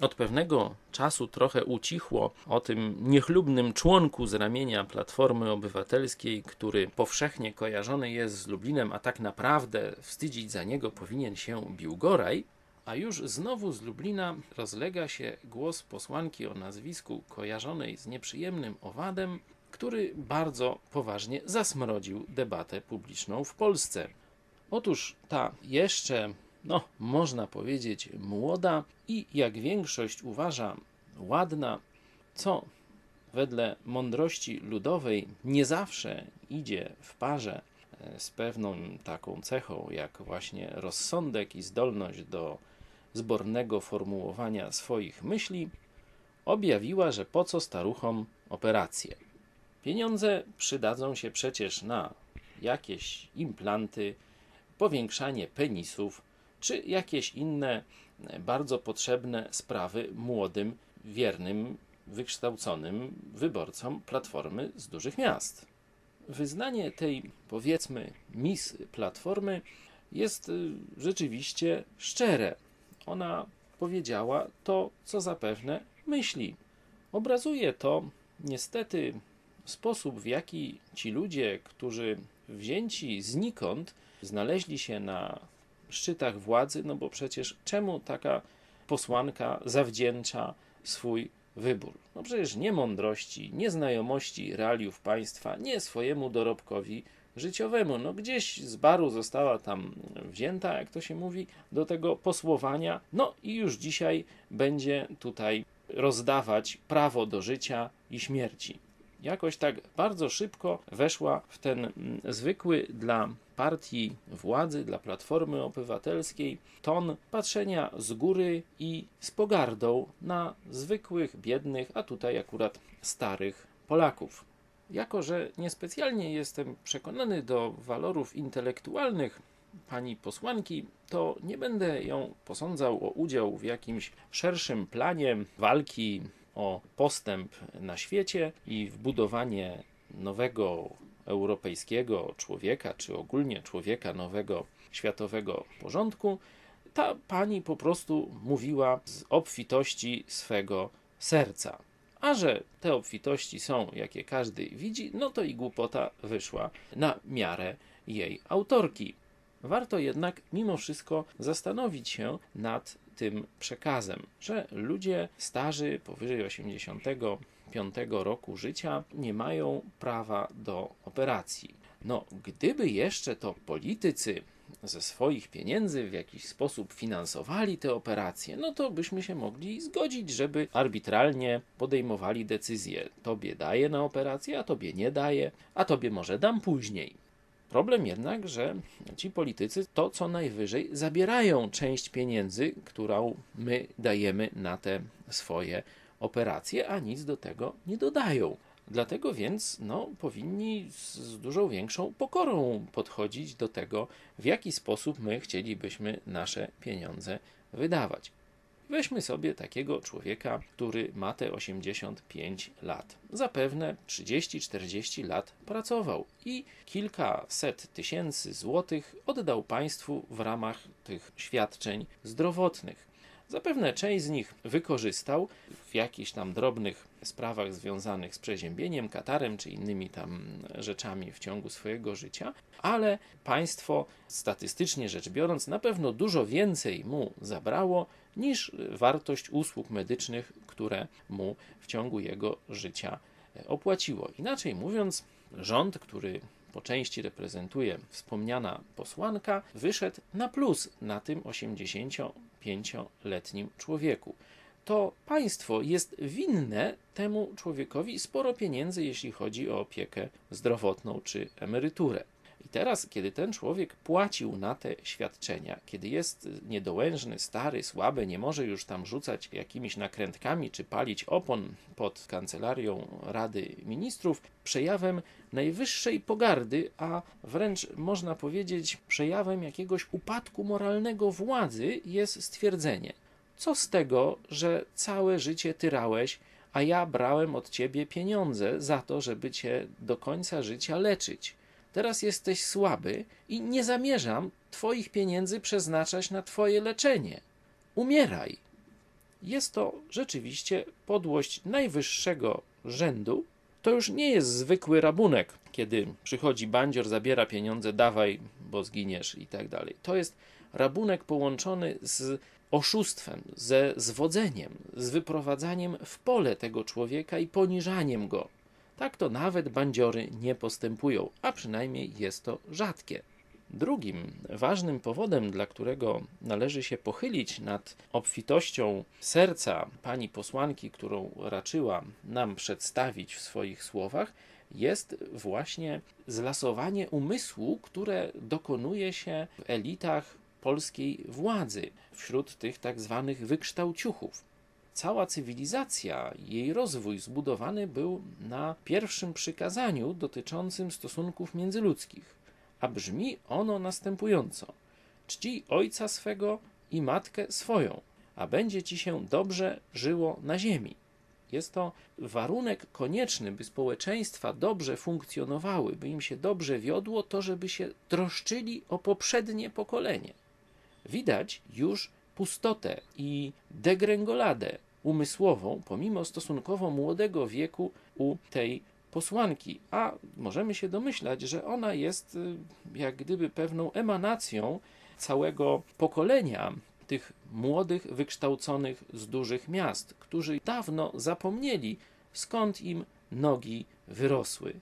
od pewnego czasu trochę ucichło o tym niechlubnym członku z ramienia Platformy Obywatelskiej, który powszechnie kojarzony jest z Lublinem, a tak naprawdę wstydzić za niego powinien się Biłgoraj, a już znowu z Lublina rozlega się głos posłanki o nazwisku kojarzonej z nieprzyjemnym owadem, który bardzo poważnie zasmrodził debatę publiczną w Polsce. Otóż ta jeszcze, no, można powiedzieć, młoda i jak większość uważa ładna, co wedle mądrości ludowej nie zawsze idzie w parze e, z pewną taką cechą, jak właśnie rozsądek i zdolność do zbornego formułowania swoich myśli, objawiła, że po co staruchom operacje. Pieniądze przydadzą się przecież na jakieś implanty, powiększanie penisów, czy jakieś inne bardzo potrzebne sprawy młodym, wiernym, wykształconym wyborcom Platformy z dużych miast. Wyznanie tej, powiedzmy, mis Platformy jest y, rzeczywiście szczere. Ona powiedziała to, co zapewne myśli. Obrazuje to niestety sposób, w jaki ci ludzie, którzy wzięci znikąd, znaleźli się na szczytach władzy, no bo przecież czemu taka posłanka zawdzięcza swój wybór? No przecież nie mądrości, nie znajomości realiów państwa, nie swojemu dorobkowi życiowemu. No gdzieś z baru została tam wzięta, jak to się mówi, do tego posłowania, no i już dzisiaj będzie tutaj rozdawać prawo do życia i śmierci jakoś tak bardzo szybko weszła w ten mm, zwykły dla partii władzy, dla Platformy Obywatelskiej ton patrzenia z góry i z pogardą na zwykłych, biednych, a tutaj akurat starych Polaków. Jako, że niespecjalnie jestem przekonany do walorów intelektualnych pani posłanki, to nie będę ją posądzał o udział w jakimś szerszym planie walki o postęp na świecie i w budowanie nowego europejskiego człowieka, czy ogólnie człowieka nowego światowego porządku, ta pani po prostu mówiła z obfitości swego serca. A że te obfitości są, jakie każdy widzi, no to i głupota wyszła na miarę jej autorki. Warto jednak mimo wszystko zastanowić się nad tym przekazem, że ludzie starzy powyżej 85 roku życia nie mają prawa do operacji. No, gdyby jeszcze to politycy ze swoich pieniędzy w jakiś sposób finansowali te operacje, no to byśmy się mogli zgodzić, żeby arbitralnie podejmowali decyzje. Tobie daję na operację, a tobie nie daję, a tobie może dam później. Problem jednak, że ci politycy to co najwyżej zabierają część pieniędzy, którą my dajemy na te swoje operacje, a nic do tego nie dodają. Dlatego więc no, powinni z dużo większą pokorą podchodzić do tego, w jaki sposób my chcielibyśmy nasze pieniądze wydawać. Weźmy sobie takiego człowieka, który ma te 85 lat. Zapewne 30-40 lat pracował i kilkaset tysięcy złotych oddał państwu w ramach tych świadczeń zdrowotnych. Zapewne część z nich wykorzystał w jakichś tam drobnych sprawach związanych z przeziębieniem, katarem czy innymi tam rzeczami w ciągu swojego życia, ale państwo statystycznie rzecz biorąc na pewno dużo więcej mu zabrało niż wartość usług medycznych, które mu w ciągu jego życia opłaciło. Inaczej mówiąc, rząd, który po części reprezentuje wspomniana posłanka, wyszedł na plus na tym 85-letnim człowieku. To państwo jest winne temu człowiekowi sporo pieniędzy, jeśli chodzi o opiekę zdrowotną czy emeryturę. I teraz, kiedy ten człowiek płacił na te świadczenia, kiedy jest niedołężny, stary, słaby, nie może już tam rzucać jakimiś nakrętkami czy palić opon pod kancelarią Rady Ministrów, przejawem najwyższej pogardy, a wręcz można powiedzieć przejawem jakiegoś upadku moralnego władzy jest stwierdzenie: Co z tego, że całe życie tyrałeś, a ja brałem od ciebie pieniądze za to, żeby cię do końca życia leczyć? Teraz jesteś słaby i nie zamierzam Twoich pieniędzy przeznaczać na Twoje leczenie. Umieraj. jest to rzeczywiście podłość najwyższego rzędu. To już nie jest zwykły rabunek, kiedy przychodzi bandzior, zabiera pieniądze, dawaj, bo zginiesz i tak dalej. To jest rabunek połączony z oszustwem, ze zwodzeniem, z wyprowadzaniem w pole tego człowieka i poniżaniem go. Tak to nawet bandziory nie postępują, a przynajmniej jest to rzadkie. Drugim ważnym powodem, dla którego należy się pochylić nad obfitością serca pani posłanki, którą raczyła nam przedstawić w swoich słowach, jest właśnie zlasowanie umysłu, które dokonuje się w elitach polskiej władzy, wśród tych tak zwanych wykształciuchów. Cała cywilizacja, jej rozwój zbudowany był na pierwszym przykazaniu dotyczącym stosunków międzyludzkich, a brzmi ono następująco: Czcij ojca swego i matkę swoją, a będzie ci się dobrze żyło na ziemi. Jest to warunek konieczny, by społeczeństwa dobrze funkcjonowały, by im się dobrze wiodło, to żeby się troszczyli o poprzednie pokolenie. Widać już pustotę i degrengoladę umysłową, pomimo stosunkowo młodego wieku u tej posłanki, a możemy się domyślać, że ona jest y, jak gdyby pewną emanacją całego pokolenia tych młodych, wykształconych z dużych miast, którzy dawno zapomnieli, skąd im nogi wyrosły.